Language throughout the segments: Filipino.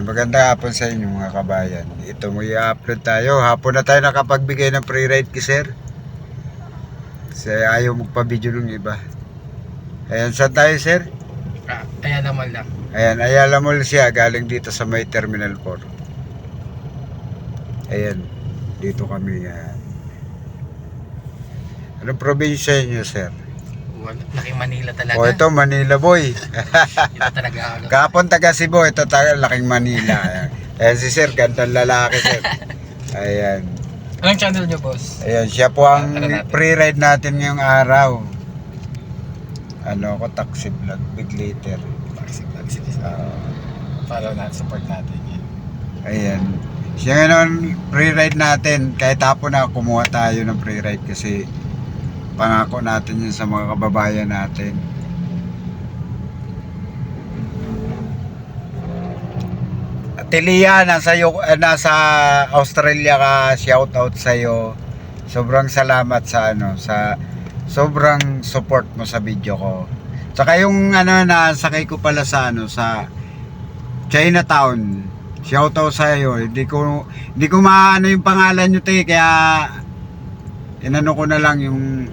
magandang hapon sa inyo mga kabayan. Ito mo i-upload tayo. Hapon na tayo nakapagbigay ng free ride kay sir. Kasi ayaw magpa-video ng iba. Ayan, saan tayo sir? Ah, kaya naman lang. Ayan, Ayala Mall siya. Galing dito sa may Terminal 4. Ayan, dito kami. Ayan. Anong probinsya niyo sir? Laking Manila talaga. O ito, Manila boy. Ito talaga ako. Kapon taga Cebu, ito taga laking Manila. Ayan. Si sir, gandang lalaki sir. Ayan. Anong channel nyo, boss? Ayan, siya po ang Ano natin? pre-ride natin ngayong araw. Ano ako, taxi vlog, big later. Taxi, taxi. Ah, Follow natin, support natin yan. ayan. Siya ngayon, pre-ride natin. Kahit hapon na kumuha tayo ng pre-ride kasi pangako natin yun sa mga kababayan natin. Telia, nasa, yo- eh, nasa Australia ka, shout out sa iyo. Sobrang salamat sa ano, sa sobrang support mo sa video ko. Saka yung ano na sakay ko pala sa ano sa Chinatown. Shout out sa iyo. Hindi ko hindi ko maano yung pangalan niyo te kaya inano ko na lang yung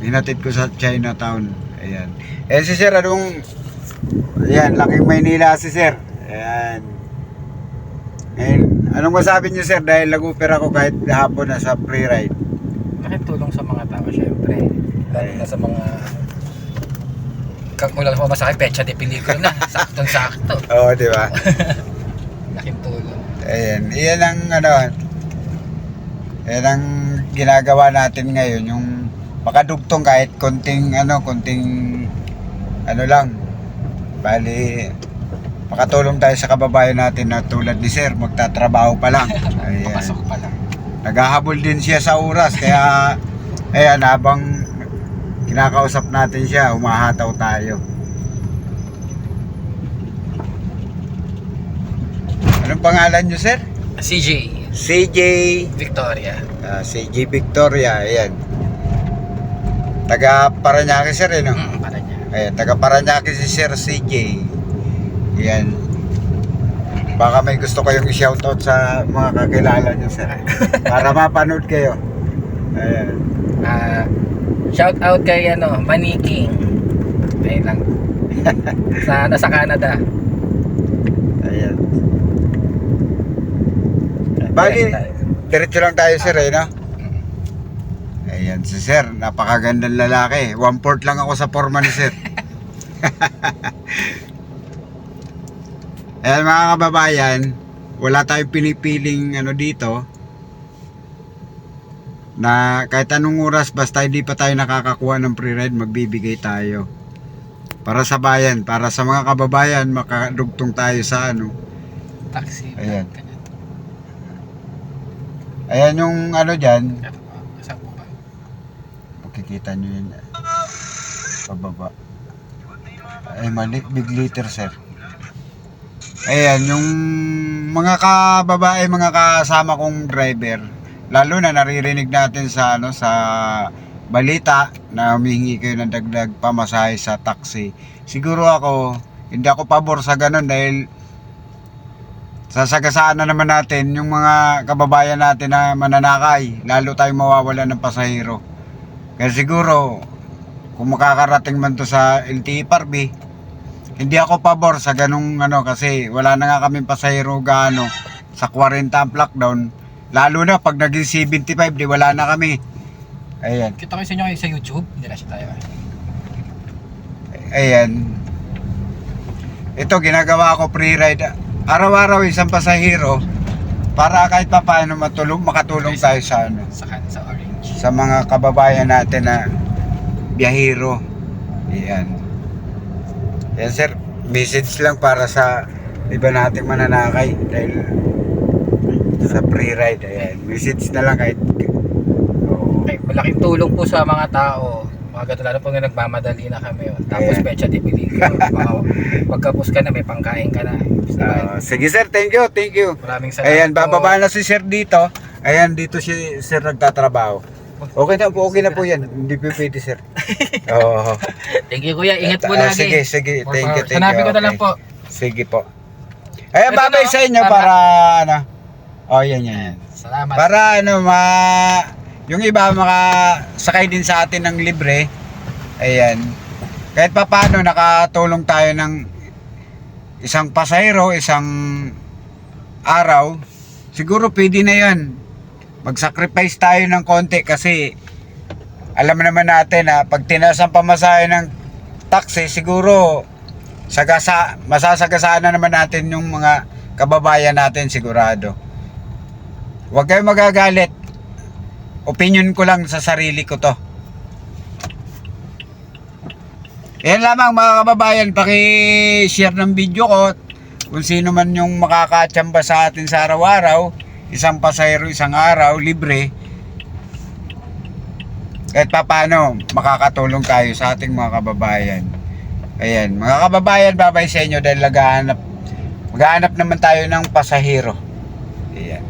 hinatid ko sa Chinatown. Ayan. Eh si Sir anong Ayan, laking Maynila si Sir. Ayan. Ngayon, anong masabi niyo Sir dahil nag-upera ako kahit hapon na sa free ride? Laking tulong sa mga tao, syempre. Lalo na sa mga kag mula sa masakit, pecha de pelikula na. Saktong-sakto. Oo, di ba? Laking tulong. Ayan, iyan ang ano, yan ang ginagawa natin ngayon, yung makadugtong kahit konting ano, konting ano lang, bali makatulong tayo sa kababayan natin na tulad ni Sir, magtatrabaho pa lang. Ayan. Papasok pa lang. Naghahabol din siya sa oras, kaya ayan, habang kinakausap natin siya, umahataw tayo. Anong pangalan niyo, Sir? CJ, CJ Victoria. Ah, CJ Victoria, ayan. Taga Paranaque sir, eh, no? Mm, para niya. Ayan, taga Paranaque si Sir CJ. Ayan. Baka may gusto kayong i-shoutout sa mga kakilala niyo, sir. Para mapanood kayo. Ayan. Ah, shout out kay ano, Maniking. Ayun lang. sa nasa Canada. Ayan. Bali, diretso lang tayo, sir, eh, no? Ayan, si sir, napakagandang lalaki. One fourth lang ako sa forma ni sir. Ayan mga kababayan, wala tayong pinipiling ano dito na kahit anong oras basta hindi pa tayo nakakakuha ng free ride magbibigay tayo para sa bayan, para sa mga kababayan makadugtong tayo sa ano Taxi. Ayan. Ayan yung ano dyan. Ito po. Saan po ba? makikita nyo yun. Pababa. Ay mali. Big liter sir. Ayan yung mga kababae mga kasama kong driver lalo na naririnig natin sa ano sa balita na humihingi kayo ng dagdag pamasahe sa taxi. Siguro ako hindi ako pabor sa ganun dahil sasagasaan na naman natin yung mga kababayan natin na mananakay lalo tayong mawawala ng pasahero kaya siguro, kung makakarating man to sa LTE Parby, hindi ako pabor sa ganung ano kasi wala na nga kaming pasahero gaano sa 40 ang lockdown. Lalo na pag naging 75, di wala na kami. Ayan. Kita ko sa inyo sa YouTube. Hindi na siya tayo. Ayan. Ito, ginagawa ko pre-ride. Araw-araw isang pasahero para kahit pa paano matulong, makatulong tayo sa ano. Sa sa Orange. sa mga kababayan natin na biyahero. Yan. Yan sir, message lang para sa iba nating mananakay dahil sa free ride. Ayan. Message na lang kahit Oo. Okay, malaking tulong po sa mga tao. Mga ganito lalo po nga nagmamadali na kami. Oh. Tapos Ayan. pecha de. Mga pagkapos ka na, may pangkain ka na. Ah, sige sir, thank you, thank you. Maraming salamat Ayan, po. bababa na si sir dito. Ayan, dito si sir nagtatrabaho. Okay na po, okay na po yan. Hindi po pwede sir. Oo. Thank you kuya, ingat po Ah, lagi. Sige, sige. More Thank you, thank you. ko na lang po. Sige po. Ito babay sa inyo para- ano. Oh, yan. yan. Salamat. Para ano ma yung iba makasakay din sa atin ng libre. Ayan. Kahit pa paano nakatulong tayo ng isang pasahero, isang araw. Siguro pwede na 'yan. Mag-sacrifice tayo ng konti kasi alam naman natin na pag tinaas ang pamasahe ng taxi, siguro sagasa, masasagasaan na naman natin yung mga kababayan natin sigurado. Huwag kayong magagalit. Opinion ko lang sa sarili ko to. Yan lamang mga kababayan, paki-share ng video ko kung sino man yung makakatsamba sa atin sa araw-araw, isang pasahero, isang araw, libre. Kahit pa paano, makakatulong tayo sa ating mga kababayan. Ayan, mga kababayan, babay sa inyo dahil naghahanap, maghahanap naman tayo ng pasahero. Ayan.